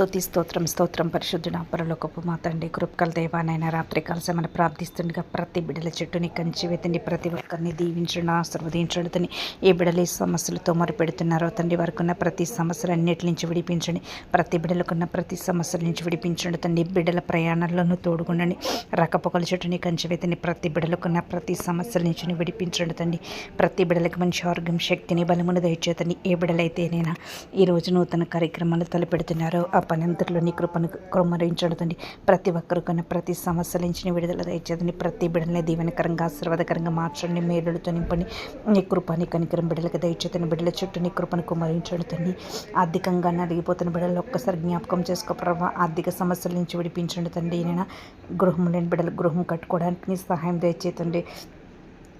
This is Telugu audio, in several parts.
స్తుతి స్తోత్రం స్తోత్రం పరిశుద్ధుడ పరలోకపు మా తండ్రి కృపకల దేవానైనా రాత్రి మన ప్రార్థిస్తుండగా ప్రతి బిడ్డల చెట్టుని కంచి వెతండి ప్రతి ఒక్కరిని దీవించడం ఆశీర్వదించండి తండ్రి ఏ బిడ్డలు ఈ సమస్యలతో మొరపెడుతున్నారో తండ్రి వారికి ఉన్న ప్రతి సమస్యలు అన్నిటి నుంచి విడిపించండి. ప్రతి బిడ్డలకున్న ప్రతి సమస్యల నుంచి విడిపించండి తండ్రి. బిడ్డల ప్రయాణాల్లోనూ తోడుగుండండి. రకపోకల చెట్టుని కంచి వెతండి ప్రతి బిడ్డలకున్న ప్రతి సమస్యల నుంచి విడిపించండి తండ్రి. ప్రతి బిడ్డలకు మంచి ఆరోగ్యం శక్తిని బలమును దయచేతండి ఏ బిడలైతేనైనా ఈరోజు నూతన కార్యక్రమాలు తలపెడుతున్నారో పనంతటిలోని పని అంతట్లో నీ కృపను ప్రతి ఒక్కరు కన్నా ప్రతి సమస్యల నుంచి విడుదల దయచేదండి ప్రతి బిడ్డల్ని దీవెనకరంగా ఆశీర్వాదకరంగా మార్చండి మేడలతో నింపండి. నీ కృపని కనికరం బిడ్డలకు దయచేతని బిడ్డల చుట్టూ నీ కృపను కుమ్మరించడండి ఆర్థికంగా నలిగిపోతున్న బిడ్డలు ఒక్కసారి జ్ఞాపకం చేసుకో ప్రభావ ఆర్థిక సమస్యల నుంచి విడిపించండి తండ్రి నేను గృహం లేని బిడ్డలు గృహం కట్టుకోవడానికి నీ సహాయం దయచేతండి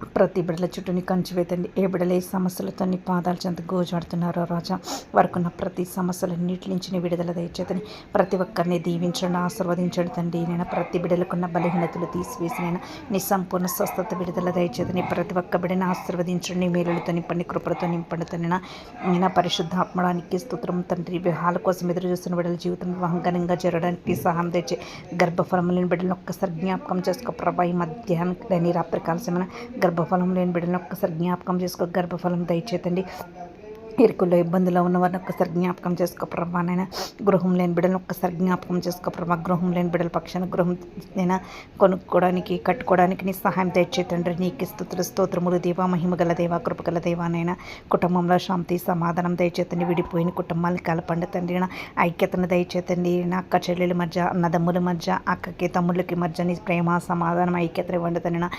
ప్రతి బిడ్డల చుట్టూని కంచి వేతండి. ఏ బిడ్డలు ఏ సమస్యలతో నీ పాదాల చెంత గోజాడుతున్నారో రాజా వారికున్న ప్రతి సమస్యలన్నిటి నుంచి విడుదల దయచేతని ప్రతి ఒక్కరిని దీవించండి ఆశీర్వదించండి తండ్రి. నేను ప్రతి బిడ్డలకున్న బలహీనతలు తీసివేసి నేను నీ సంపూర్ణ స్వస్థత విడుదల దయచేతని ప్రతి ఒక్క బిడ్డని ఆశీర్వదించండి. మేలులతో నింపండి కృపలతో నింపండి తండ్రి నేను పరిశుద్ధాత్మడానికి స్తోత్రం తండ్రి. వివాహాల కోసం ఎదురు చూస్తున్న బిడ్డల జీవితం వివాహంగా జరగడానికి సహాయం తెచ్చే గర్భఫలములను లేని బిడ్డలను ఒక్కసారి జ్ఞాపకం చేసుకో ప్రభా. ఈ మధ్యాహ్నం నీ రాత్రి కాలసమైన గర్భఫలం లేని బిడ్డలను ఒక్కసారి జ్ఞాపకం చేసుకో గర్భఫలం దయచేతండి. ఇరుకుల్లో ఇబ్బందులు ఉన్న వారిని ఒక్కసారి జ్ఞాపకం చేసుకో ప్రభా నైనా గృహం లేని బిడ్డలను ఒక్కసారి జ్ఞాపకం చేసుకో ప్రభా. గృహం లేని బిడ్డల పక్షాన గృహం నేను కొనుక్కోవడానికి కట్టుకోవడానికి నీ సహాయం తెచ్చేతండ్రి నీకు స్థుతులు స్తోత్రములు దేవా మహిమగల దేవా కృపగల దేవానైనా కుటుంబంలో శాంతి సమాధానం దయచేతండి. విడిపోయిన కుటుంబాలను కలపండి తండ్రి ఐక్యతను దయచేతండి. నా అక్క చెల్లెల మధ్య అన్నదమ్ముల మధ్య అక్కకి తమ్ముళ్ళకి మధ్య నీ ప్రేమ సమాధానం ఐక్యత ఇవ్వండి తండ్రి నా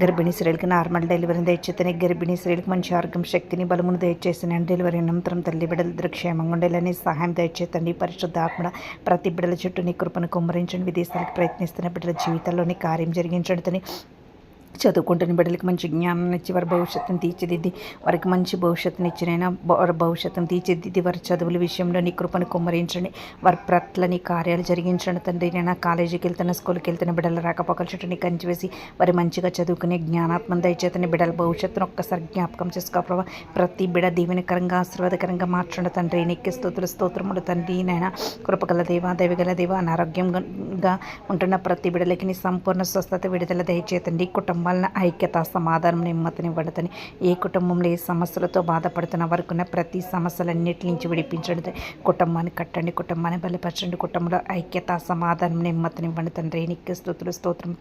గర్భిణీ స్త్రీలకు నార్మల్ డెలివరీని దయచేతనే గర్భిణీ స్త్రీలకు మంచి ఆరోగ్యం శక్తిని బలమును దయచేసిన డెలివరీ అనంతరం తల్లి బిడ్డలు క్షేమంగా ఉండేలని సహాయం దయచేతండి పరిశుద్ధ ఆత్మ ప్రతి బిడ్డల చుట్టూ నీ కృపను కుమ్మరించండి. విదేశాలకు ప్రయత్నిస్తున్న బిడ్డల జీవితాల్లోని కార్యం జరిగించండి చదువుకుంటున్న బిడ్డలకి మంచి జ్ఞానం ఇచ్చి వారి భవిష్యత్తును తీర్చిదిద్ది. వారికి మంచి భవిష్యత్తుని ఇచ్చినైనా వారి భవిష్యత్తును తీర్చిదిద్ది. వారి చదువుల విషయంలో నీ కృపను కుమ్మరించండి. వారి ప్రట్ల నీ కార్యాలు జరిగించండి తండ్రి. నేను కాలేజీకి వెళ్తున్న స్కూల్కి వెళ్తున్న బిడ్డల రాకపోకల చుట్టూ నీ కంచివేసి వారి మంచిగా చదువుకునే జ్ఞానాత్మ దయచేతని బిడ్డల భవిష్యత్తును ఒక్కసారి జ్ఞాపకం చేసుకో ప్రభావ ప్రతి బిడ దీవెనకరంగా ఆశీర్వాదకరంగా మార్చండి తండ్రి. నీకు స్తోత్రులు స్తోత్రములు తండ్రి. నాయన కృపగల దేవ దైవగల దేవ అనారోగ్యంగా ఉంటున్న ప్రతి బిడలకి నీ సంపూర్ణ స్వస్థత విడుదల దయచేతండి. కుటుంబం వలన ఐక్యత సమాధానం నెమ్మతినివ్వడతని ఏ కుటుంబంలో ఏ సమస్యలతో బాధపడుతున్న వరకున్న ప్రతి సమస్యలన్నిటి నుంచి విడిపించండి కుటుంబాన్ని కట్టండి కుటుంబాన్ని బలపరచండి. కుటుంబంలో ఐక్యత సమాధానం నెమ్మతినివ్వండి తండ్రి నీకు స్థుతులు స్తోత్రం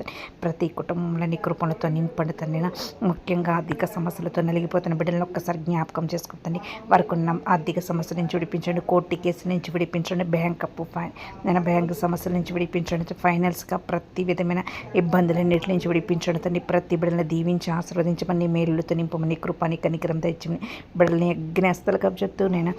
ప్రతి కుటుంబంలో నీ కృపలతో నింపండి తండ్రి. ముఖ్యంగా ఆర్థిక సమస్యలతో నలిగిపోతున్న బిడ్డలను ఒక్కసారి జ్ఞాపకం చేసుకుంటుంది వారికి ఉన్న ఆర్థిక సమస్యల నుంచి విడిపించండి. కోర్టు కేసు నుంచి విడిపించండి. బ్యాంక్ అప్పు ఫైన్ నేను బ్యాంకు సమస్యల నుంచి విడిపించండి ఫైనాన్స్గా ప్రతి విధమైన ఇబ్బందులన్నిటి నుంచి విడిపించండి తండ్రి. ప్రతి బిడ్డలను దీవించి ఆశీర్వదించమని మేలులతో నింపమని కృపాని కనికరం తెచ్చమని బిడ్డలని అగ్నేస్తలు కబ్జెత్తు నేను.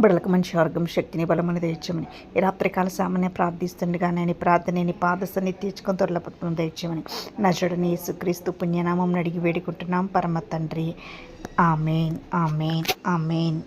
బిడ్డలకు మంచి ఆరోగ్యం శక్తిని బలమని తెచ్చమని. ఈ రాత్రికాల సామాన్య ప్రార్థిస్తుండగా నేను ప్రార్థనని పాదసని తీర్చుకొని త్వరలపత్రం తెచ్చమని. నజుడని యేసుక్రీస్తు పుణ్యనామం అడిగి వేడుకుంటున్నాం. పరమ తండ్రి. Amen amen amen.